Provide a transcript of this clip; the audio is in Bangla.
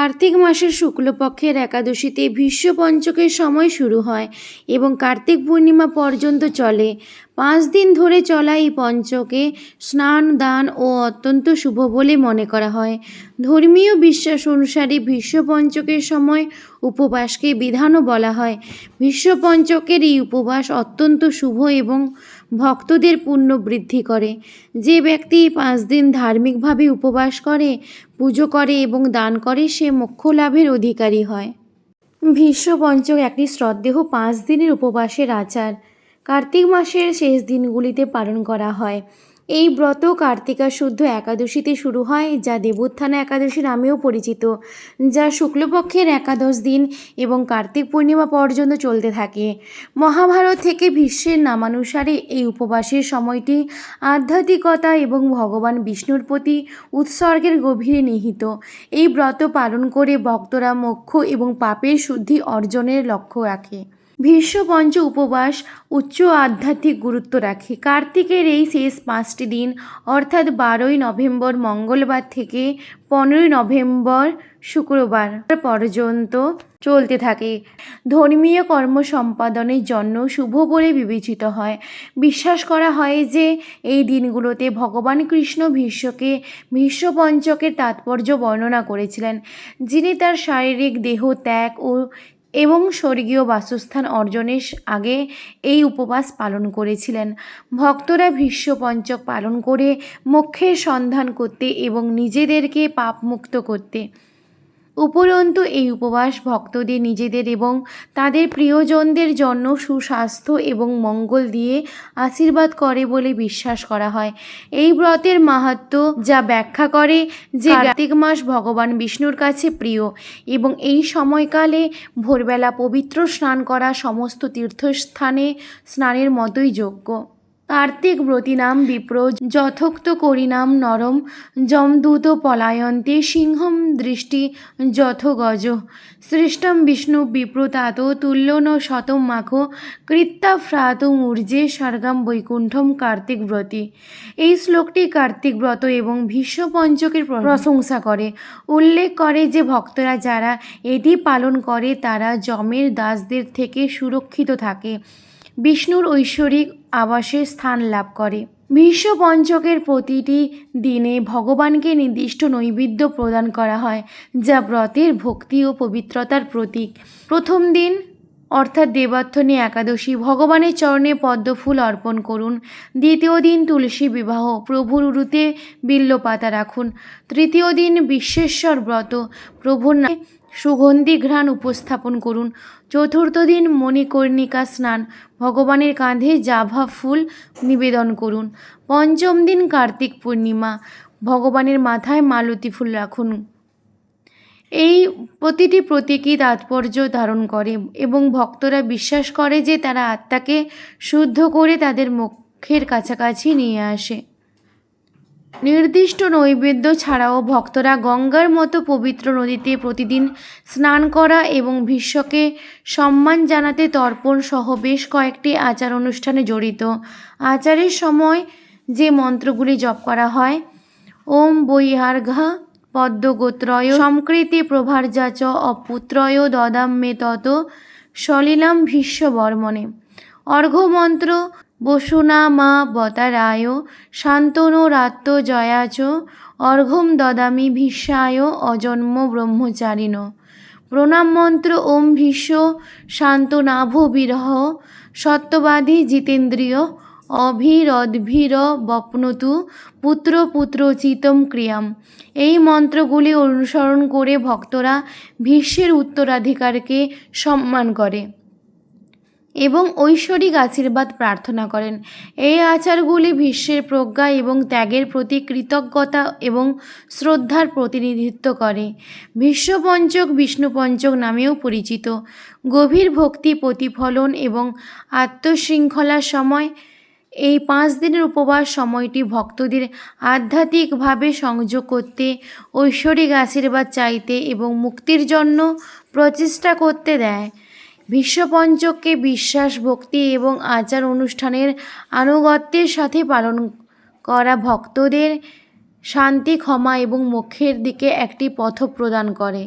কার্তিক মাসের শুক্লপক্ষের একাদশীতে ভীষ্ম পঞ্চকের সময় শুরু হয় এবং কার্তিক পূর্ণিমা পর্যন্ত চলে। পাঁচ দিন ধরে চলা এই পঞ্চকে স্নান, দান ও অত্যন্ত শুভ বলে মনে করা হয়। ধর্মীয় বিশ্বাস অনুসারে ভীষ্ম পঞ্চকের সময় উপবাসকে বিধানও বলা হয়। ভীষ্ম পঞ্চকের এই উপবাস অত্যন্ত শুভ এবং ভক্তদের পুণ্য বৃদ্ধি করে। যে ব্যক্তি পাঁচ দিন ধার্মিকভাবে উপবাস করে, পুজো করে এবং দান করে, সে মোক্ষ লাভের অধিকারী হয়। ভীষ্ম পঞ্চক একটি শ্রদ্ধেহ পাঁচ দিনের উপবাসের আচার। কার্তিক মাসের শেষ দিনগুলিতে পালন করা হয়। এই ব্রত কার্তিকা শুদ্ধ একাদশীতে শুরু হয়, যা দেবোত্থানা একাদশী নামেও পরিচিত, যা শুক্লপক্ষের একাদশ দিন এবং কার্তিক পূর্ণিমা পর্যন্ত চলতে থাকে। মহাভারত থেকে ভীষ্মের নামানুসারে এই উপবাসের সময়টি আধ্যাত্মিকতা এবং ভগবান বিষ্ণুর প্রতি উৎসর্গের গভীরে নিহিত। এই ব্রত পালন করে ভক্তরা মোক্ষ এবং পাপের শুদ্ধি অর্জনের লক্ষ্য রাখে। ভীষ্ম পঞ্চ উপবাস উচ্চ আধ্যাত্মিক গুরুত্ব রাখে। কার্তিকের এই শেষ পাঁচটি দিন, অর্থাৎ বারোই নভেম্বর মঙ্গলবার থেকে পনেরোই নভেম্বর শুক্রবার পর্যন্ত চলতে থাকে। ধর্মীয় কর্ম সম্পাদনের জন্য শুভ বলে বিবেচিত হয়। বিশ্বাস করা হয় যে এই দিনগুলোতে ভগবান কৃষ্ণ ভীষ্মকে ভীষ্ম পঞ্চকের তাৎপর্য বর্ণনা করেছিলেন, যিনি তার শারীরিক দেহ ত্যাগ ও এবং স্বর্গীয় বাসস্থান অর্জনের আগে এই উপবাস পালন করেছিলেন। ভক্তরা ভীষ্ম পঞ্চক পালন করে, মোক্ষের সন্ধান করতে এবং নিজেদেরকে পাপমুক্ত করতে। উপরন্তু এই উপবাস ভক্তদের নিজেদের এবং তাদের প্রিয়জনদের জন্য সুস্বাস্থ্য এবং মঙ্গল দিয়ে আশীর্বাদ করে বলে বিশ্বাস করা হয়। এই ব্রতের মাহাত্ম্য যা ব্যাখ্যা করে যে কার্তিক মাস ভগবান বিষ্ণুর কাছে প্রিয় এবং এই সময়কালে ভোরবেলা পবিত্র স্নান করা সমস্ত তীর্থস্থানে স্নানের মতোই যোগ্য। কার্তিক ব্রতীনাম বিপ্র, যথোক্ত করিনাম নরম, যমদূত পলায়ন্তে সিংহম দৃষ্টি যথ গজ সৃষ্টম বিষ্ণু বিপ্রতাত তুল্য ন শতম মাখ, কৃত্তা ফ্রাত মূর্জে স্বর্গাম বৈকুণ্ঠম কার্তিক ব্রতী। এই শ্লোকটি কার্তিক ব্রত এবং ভীষ্ম পঞ্চকের প্রশংসা করে। উল্লেখ করে যে ভক্তরা যারা এটি পালন করে, তারা যমের দাসদের থেকে সুরক্ষিত থাকে। বিষ্ণুর ঐশ্বরিক আবাসে স্থান লাভ করে। ভীষ্ম পঞ্চকের প্রতিটি দিনে ভগবানকে নির্দিষ্ট নৈবেদ্য প্রদান করা হয়, যা ব্রতের ভক্তি ও পবিত্রতার প্রতীক। প্রথম দিন, অর্থাৎ দেবাত্থনী একাদশী, ভগবানের চরণে পদ্মফুল অর্পণ করুন। দ্বিতীয় দিন, তুলসী বিবাহ, প্রভুর উরুতে বিল্লপাতা রাখুন। তৃতীয় দিন, বিশ্বেশ্বর ব্রত, প্রভুর সুগন্ধি ঘ্রাণ উপস্থাপন করুন। চতুর্থ দিন মণিকর্ণিকা স্নান। ভগবানের কাঁধে জাভা ফুল নিবেদন করুন। পঞ্চম দিন কার্তিক পূর্ণিমা। ভগবানের মাথায় মালতী ফুল রাখুন। এই প্রতিটি প্রতীকী তাৎপর্য ধারণ করে এবং ভক্তরা বিশ্বাস করে যে তারা আত্মাকে শুদ্ধ করে তাদের মুখের কাছাকাছি নিয়ে আসে। নির্দিষ্ট নৈবেদ্য ছাড়াও ভক্তরা গঙ্গার মতো পবিত্র নদীতে প্রতিদিন স্নান করা এবং ভীষ্মকে সম্মান জানাতে তর্পণ সহ বেশ কয়েকটি আচার অনুষ্ঠানে জড়িত। আচারের সময় যে মন্ত্রগুলি জপ করা হয়, ওম বৈহার্ঘা পদ্মগোত্রয় সম্কৃতি প্রভার্যাচ অপুত্রয় দদাম মে তত সলিলাম ভীষ্ম বর্মণে অর্ঘ্যমন্ত্র বসুনা মা বতারায়, শান্তনো রাত্য জয়াচ অর্ঘ্যম দদামি ভীষ্মায় অজন্ম ব্রহ্মচারিণ। প্রণাম মন্ত্র ওম ভীষ্ম, শান্তনাভ বিরহ, সত্যবাদী জিতেন্দ্রিয়, অভিরদ্ভির বপ্নতু, পুত্র পুত্রচিতম ক্রিয়াম। এই মন্ত্রগুলি অনুসরণ করে ভক্তরা ভীষ্মের উত্তরাধিকারকে সম্মান করে। এবং ঐশ্বরিক আশীর্বাদ প্রার্থনা করেন। এই আচারগুলি ভীষ্মের প্রজ্ঞা এবং ত্যাগের প্রতি কৃতজ্ঞতা এবং শ্রদ্ধার প্রতিনিধিত্ব করে। ভীষ্মপঞ্চক বিষ্ণুপঞ্চক নামেও পরিচিত। গভীর ভক্তি প্রতিফলন এবং আত্মশৃঙ্খলার সময়। এই পাঁচ দিনের উপবাস সময়টি ভক্তদের আধ্যাত্মিকভাবে সংযোগ করতে ঐশ্বরিক আশীর্বাদ চাইতে এবং মুক্তির জন্য প্রচেষ্টা করতে দেয়। বিশ্বপঞ্চককে বিশ্বাস, ভক্তি এবং আচার অনুষ্ঠানের আনুগত্যের সাথে পালন করা ভক্তদের শান্তি, ক্ষমা এবং মোক্ষের দিকে একটি পথ প্রদান করে।